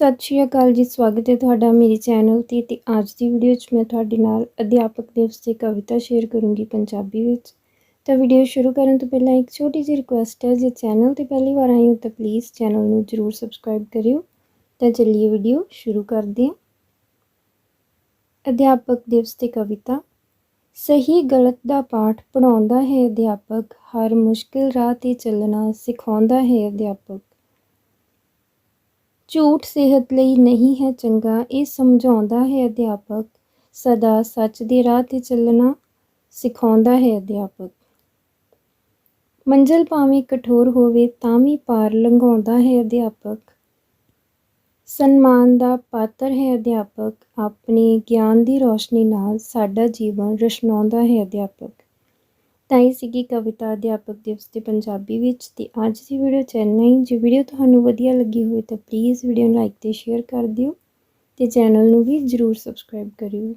ਸਤਿ ਸ਼੍ਰੀ ਅਕਾਲ ਜੀ, ਸਵਾਗਤ ਹੈ ਤੁਹਾਡਾ ਮੇਰੇ ਚੈਨਲ ਤੇ ਤੇ ਅੱਜ ਦੀ ਵੀਡੀਓ 'ਚ ਮੈਂ ਤੁਹਾਡੇ ਨਾਲ ਅਧਿਆਪਕ ਦਿਵਸ ਤੇ ਕਵਿਤਾ ਸ਼ੇਅਰ ਕਰੂੰਗੀ ਪੰਜਾਬੀ ਵਿੱਚ। ਤਾਂ ਵੀਡੀਓ ਸ਼ੁਰੂ ਕਰਨ ਤੋਂ ਪਹਿਲਾਂ ਇੱਕ ਛੋਟੀ ਜਿਹੀ ਰਿਕੁਐਸਟ ਹੈ, ਜੇ ਚੈਨਲ ਤੇ ਪਹਿਲੀ ਵਾਰ ਆਏ ਹੋ ਤਾਂ ਪਲੀਜ਼ ਚੈਨਲ ਨੂੰ ਜਰੂਰ ਸਬਸਕ੍ਰਾਈਬ ਕਰਿਓ। ਤਾਂ ਚੱਲੀਏ ਵੀਡੀਓ ਸ਼ੁਰੂ ਕਰਦੇ ਹਾਂ। ਅਧਿਆਪਕ ਦਿਵਸ ਤੇ ਕਵਿਤਾ, ਸਹੀ ਗਲਤ ਦਾ ਪਾਠ ਪੜਾਉਂਦਾ ਹੈ ਅਧਿਆਪਕ, ਹਰ ਮੁਸ਼ਕਿਲ ਰਾਹ ਤੇ ਚੱਲਣਾ ਸਿਖਾਉਂਦਾ ਹੈ ਅਧਿਆਪਕ। ਝੂਠ ਸਿਹਤ ਲਈ ਨਹੀਂ ਹੈ ਚੰਗਾ, ਇਹ ਸਮਝਾਉਂਦਾ ਹੈ ਅਧਿਆਪਕ। ਸਦਾ ਸੱਚ ਦੇ ਰਾਹ ਤੇ ਚੱਲਣਾ ਸਿਖਾਉਂਦਾ ਹੈ ਅਧਿਆਪਕ। ਮੰਜ਼ਲ ਭਾਵੇਂ ਕਠੋਰ ਹੋਵੇ, ਤਾਂ ਵੀ ਪਾਰ ਲੰਘਾਉਂਦਾ ਹੈ ਅਧਿਆਪਕ। ਸਨਮਾਨ ਦਾ ਪਾਤਰ ਹੈ ਅਧਿਆਪਕ। ਆਪਣੇ ਗਿਆਨ ਦੀ ਰੋਸ਼ਨੀ ਨਾਲ ਸਾਡਾ ਜੀਵਨ ਰਸ਼ਨਾਉਂਦਾ ਹੈ ਅਧਿਆਪਕ। ਤਾਂ ਇਹ ਸੀਗੀ ਕਵਿਤਾ ਅਧਿਆਪਕ ਦਿਵਸ ਤੇ ਪੰਜਾਬੀ ਵਿੱਚ ਤੇ ਅੱਜ ਦੀ ਵੀਡੀਓ ਚ ਹੀ। ਜੇ ਵੀਡੀਓ ਤੁਹਾਨੂੰ ਵਧੀਆ ਲੱਗੀ ਹੋਵੇ ਤਾਂ ਪਲੀਜ਼ ਵੀਡੀਓ ਨੂੰ ਲਾਈਕ ਤੇ ਸ਼ੇਅਰ ਕਰ ਦਿਓ ਤੇ ਚੈਨਲ ਨੂੰ ਵੀ ਜਰੂਰ ਸਬਸਕ੍ਰਾਈਬ ਕਰਿਓ।